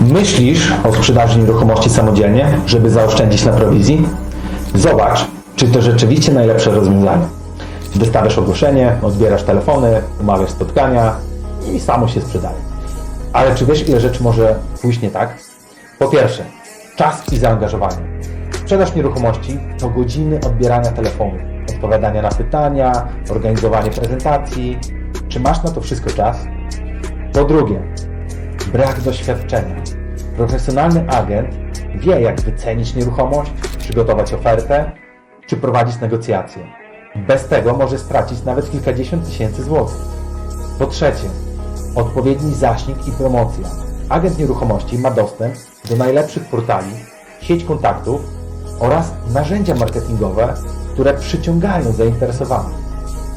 Myślisz o sprzedaży nieruchomości samodzielnie, żeby zaoszczędzić na prowizji? Zobacz, czy to rzeczywiście najlepsze rozwiązanie. Wystawiasz ogłoszenie, odbierasz telefony, umawiasz spotkania i samo się sprzedaje. Ale czy wiesz, ile rzeczy może pójść nie tak? Po pierwsze, czas i zaangażowanie. Sprzedaż nieruchomości to godziny odbierania telefonu, odpowiadania na pytania, organizowanie prezentacji. Czy masz na to wszystko czas? Po drugie, brak doświadczenia. Profesjonalny agent wie, jak wycenić nieruchomość, przygotować ofertę czy prowadzić negocjacje. Bez tego może stracić nawet kilkadziesiąt tysięcy złotych. Po trzecie, odpowiedni zasięg i promocja. Agent nieruchomości ma dostęp do najlepszych portali, sieć kontaktów oraz narzędzia marketingowe, które przyciągają zainteresowanych.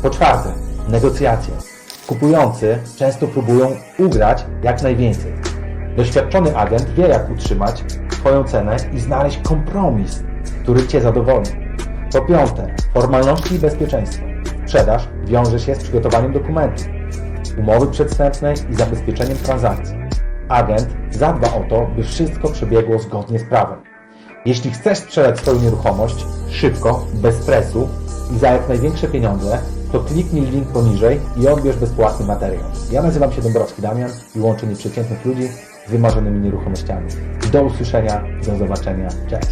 Po czwarte, negocjacje. Kupujący często próbują ugrać jak najwięcej. Doświadczony agent wie, jak utrzymać Twoją cenę i znaleźć kompromis, który Cię zadowoli. Po piąte, formalności i bezpieczeństwo. Sprzedaż wiąże się z przygotowaniem dokumentów, umowy przedstępnej i zabezpieczeniem transakcji. Agent zadba o to, by wszystko przebiegło zgodnie z prawem. Jeśli chcesz sprzedać swoją nieruchomość szybko, bez stresu i za jak największe pieniądze, to kliknij link poniżej i odbierz bezpłatny materiał. Ja nazywam się Dąbrowski Damian i łączę nieprzeciętnych ludzi z wymarzonymi nieruchomościami. Do usłyszenia, do zobaczenia, cześć!